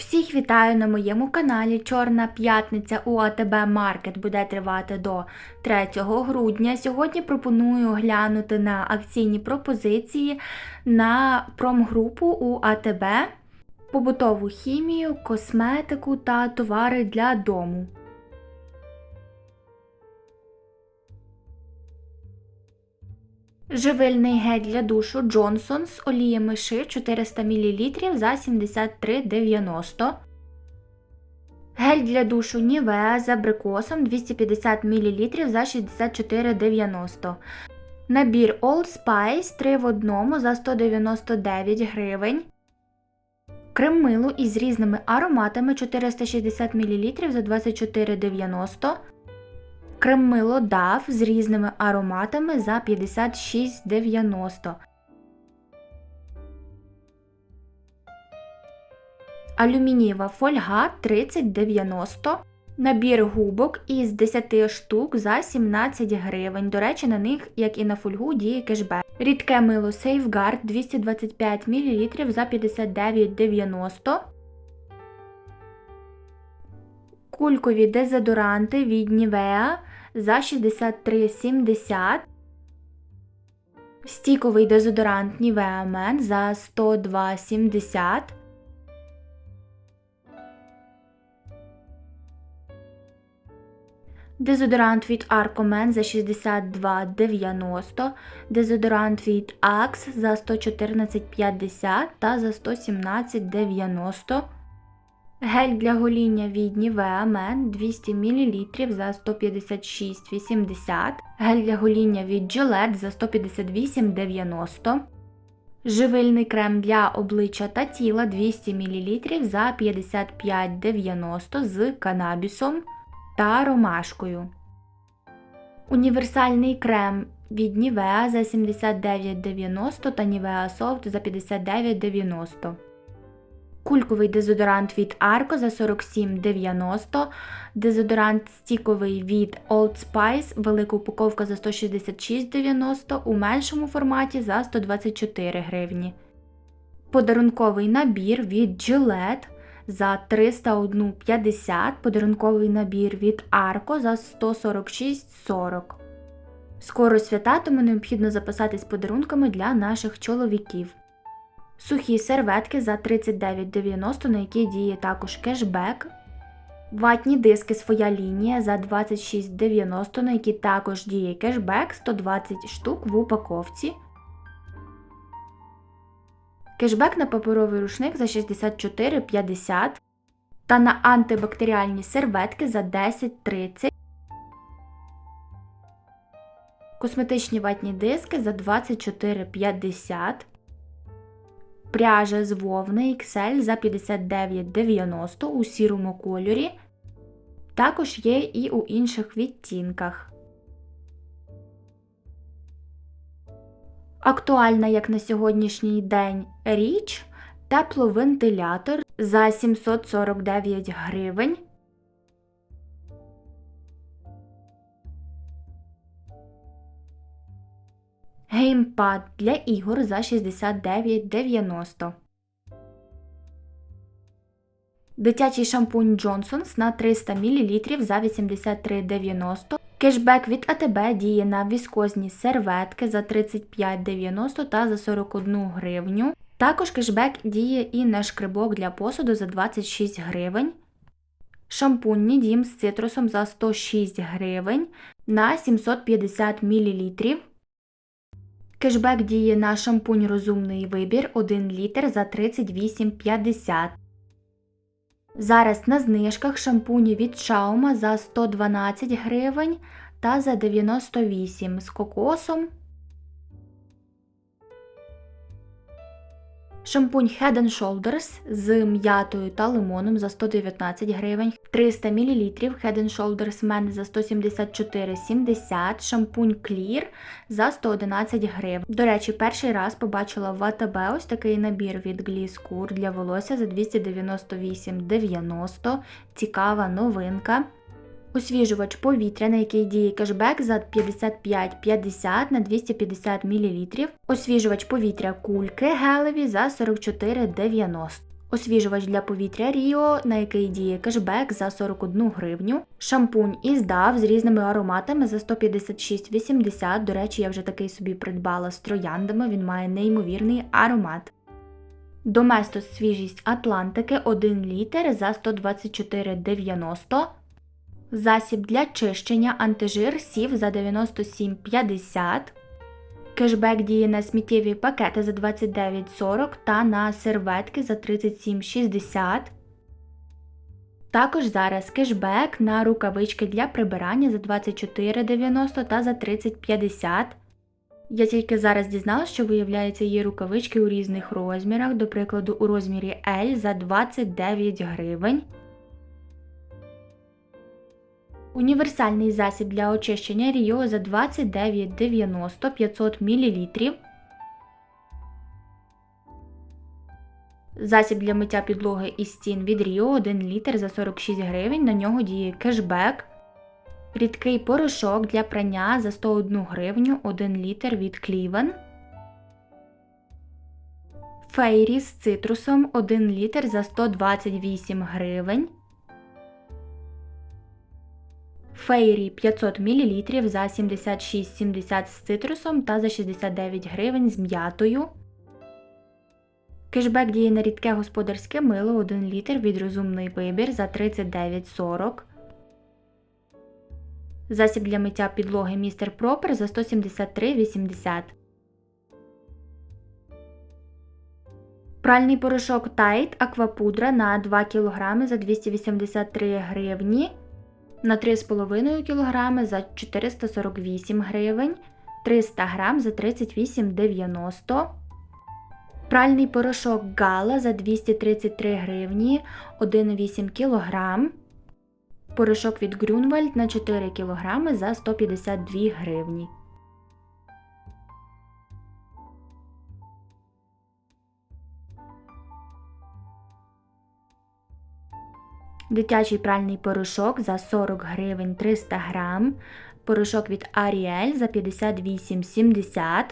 Всіх вітаю на моєму каналі. Чорна п'ятниця у АТБ Маркет буде тривати до 3 грудня. Сьогодні пропоную глянути на акційні пропозиції на промгрупу у АТБ, побутову хімію, косметику та товари для дому. Живильний гель для душу Джонсон з олії миши 400 мл за 73,90. Гель для душу Нівеа з абрикосом 250 мл за 64,90. Набір Old Spice 3 в одному за 199 гривень. Крем мило із різними ароматами 460 мл за 24,90. Крем мило DAF з різними ароматами за 56,90. Алюмінієва фольга 30,90. Набір губок із 10 штук за 17 гривень. До речі, на них, як і на фольгу, діє кешбек. Рідке мило Safeguard 225 мл за 59,90. Кулькові дезодоранти від Nivea за 63,70. Стіковий дезодорант Nivea Men за 102,70. Дезодорант від Arcomen за 62,90, дезодорант від Axe за 114,50 та за 117,90. Гель для гоління від Nivea Men 200 мл за 156,80, гель для гоління від Gillette за 158,90. Живильний крем для обличчя та тіла 200 мл за 55,90 з канабісом та ромашкою. Універсальний крем від Nivea за 79,90 та Nivea Soft за 59,90. Кульковий дезодорант від Arco за 47,90, дезодорант стіковий від Old Spice, велика упаковка за 166,90, у меншому форматі за 124 гривні. Подарунковий набір від Gillette за 301,50, подарунковий набір від Arco за 146,40. Скоро свята, тому необхідно запасатись подарунками для наших чоловіків. Сухі серветки за 39,90, на які діє також кешбек. Ватні диски своя лінія за 26,90, на які також діє кешбек 120 штук в упаковці. Кешбек на паперовий рушник за 64,50 та на антибактеріальні серветки за 10,30. Косметичні ватні диски за 24,50. Пряжа з вовни XL за 59,90 у сірому кольорі. Також є і у інших відтінках. Актуальна, як на сьогоднішній день, річ тепловентилятор за 749 гривень. Геймпад для ігор за 69,90. Дитячий шампунь Johnson's на 300 мл за 83,90. Кешбек від АТБ діє на віскозні серветки за 35,90 та за 41 гривню. Також кешбек діє і на шкрибок для посуду за 26 гривень. Шампунь Нідім з цитрусом за 106 гривень на 750 мл. Кешбек діє на шампунь розумний вибір 1 літр за 38,50. Зараз на знижках шампуні від Шаума за 112 гривень та за 98 з кокосом. Шампунь Head Shoulders з м'ятою та лимоном за 119 гривень, 300 мл Head Shoulders Men за 174,70, шампунь Clear за 111 гривень. До речі, перший раз побачила в АТБ ось такий набір від Gliss для волосся за 298,90. Цікава новинка. Освіжувач повітря, на який діє кешбек за 55,50 на 250 мл. Освіжувач повітря кульки гелеві за 44,90. освіжувач для повітря Ріо, на який діє кешбек за 41 гривню, шампунь із DAV з різними ароматами за 156,80. До речі, я вже такий собі придбала з трояндами, він має неймовірний аромат. Доместос свіжість Атлантики 1 літр за 124,90. Засіб для чищення антижир сів за 97,50. Кешбек діє на сміттєві пакети за 29,40 та на серветки за 37,60. Також зараз кешбек на рукавички для прибирання за 24,90 та за 30,50. Я тільки зараз дізналася, що виявляється є рукавички у різних розмірах, до прикладу, у розмірі L за 29 гривень. Універсальний засіб для очищення Ріо за 29,90 500 мл. Засіб для миття підлоги і стін від Ріо 1 літр за 46 гривень. На нього діє кешбек. Рідкий порошок для прання за 101 гривню 1 літр від Клівен. Фейрі з цитрусом 1 літр за 128 гривень. Фейрі 500 мл за 76,70 з цитрусом та за 69 гривень з м'ятою. Кешбек діє на рідке господарське мило 1 літр від розумний вибір за 39,40. Засіб для миття підлоги Містер Пропер за 173,80. Пральний порошок Tide Аквапудра на 2 кг за 283 гривні. На 3,5 кг за 448 гривень, 300 г за 38,90 Пральний порошок Гала за 233 гривні 1,8 кг. Порошок від Грюнвальд на 4 кг за 152 гривні. Дитячий пральний порошок за 40 гривень 300 грам. Порошок від Ariel за 58,70.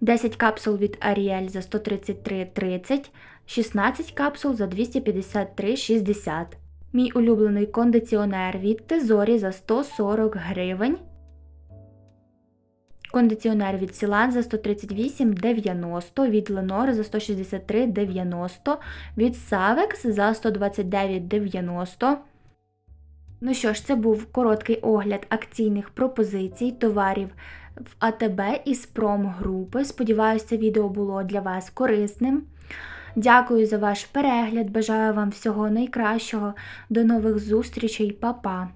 10 капсул від Ariel за 133,30, 16 капсул за 253,60. Мій улюблений кондиціонер від Тезорі за 140 гривень. Кондиціонер від Сілан за 138,90, від Lenor за 163,90, від Savex за 129,90. Ну що ж, це був короткий огляд акційних пропозицій товарів в АТБ із промгрупи. Сподіваюся, це відео було для вас корисним. Дякую за ваш перегляд. Бажаю вам всього найкращого. До нових зустрічей, Па-па!